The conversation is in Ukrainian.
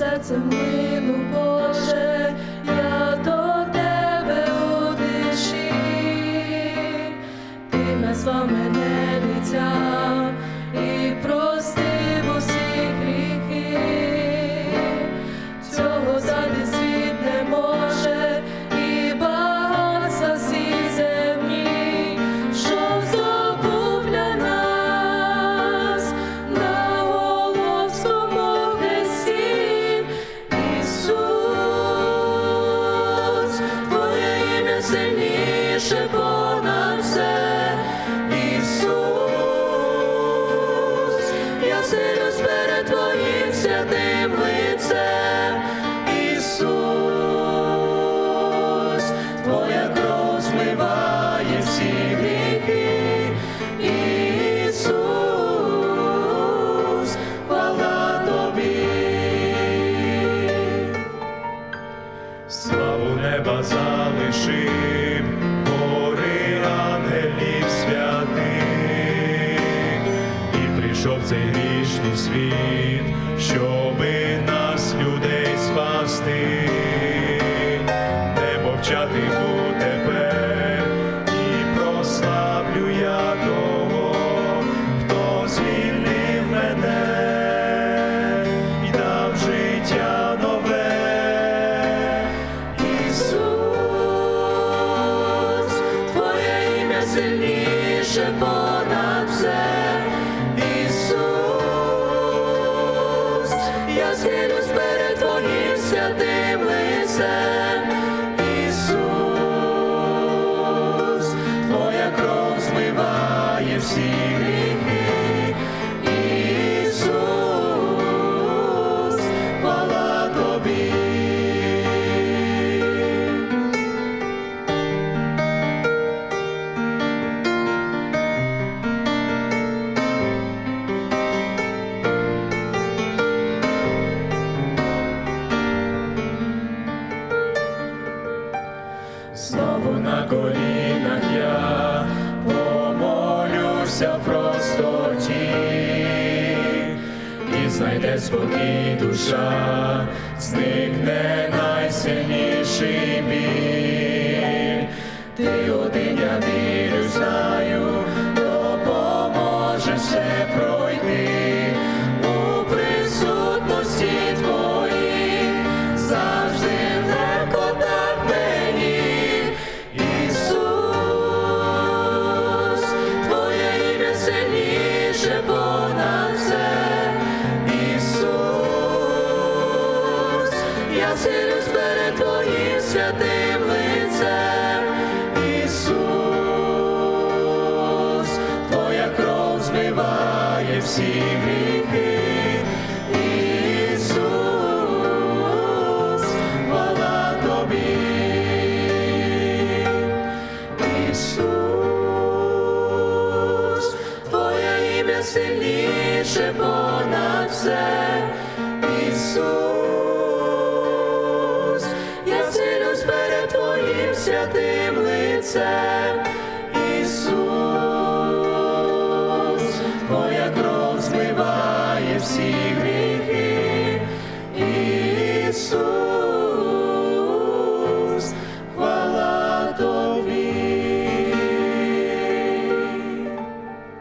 серцем мину, Боже, святим лицем. Ісус, Твоя кров всі гріхи. Ісус, хвала Тобі. Славу неба залишив, гори ангелів святих, і прийшов цей світ, щоби нас, людей, спасти, не мовчатиму тепер, і прославлю я того, хто звільнив мене і дав життя нове. Ісус, Твоє ім'я сильніше понад все. Я схилюсь перед Твоїм святим. Ісус, Твоя кров змиває всі колінах я помолюся в простоті, і знайде спокій душа, зникне найсильніший біль. Ти один я вірю, я силюсь перед святим лицем. Ісус, Твоя кров змиває всі гріхи. Ісус, хвала Тобі. Ісус, Твоє ім'я сильніше понад все. святим лицем, Ісус, Твоя кров змиває всі гріхи, Ісус.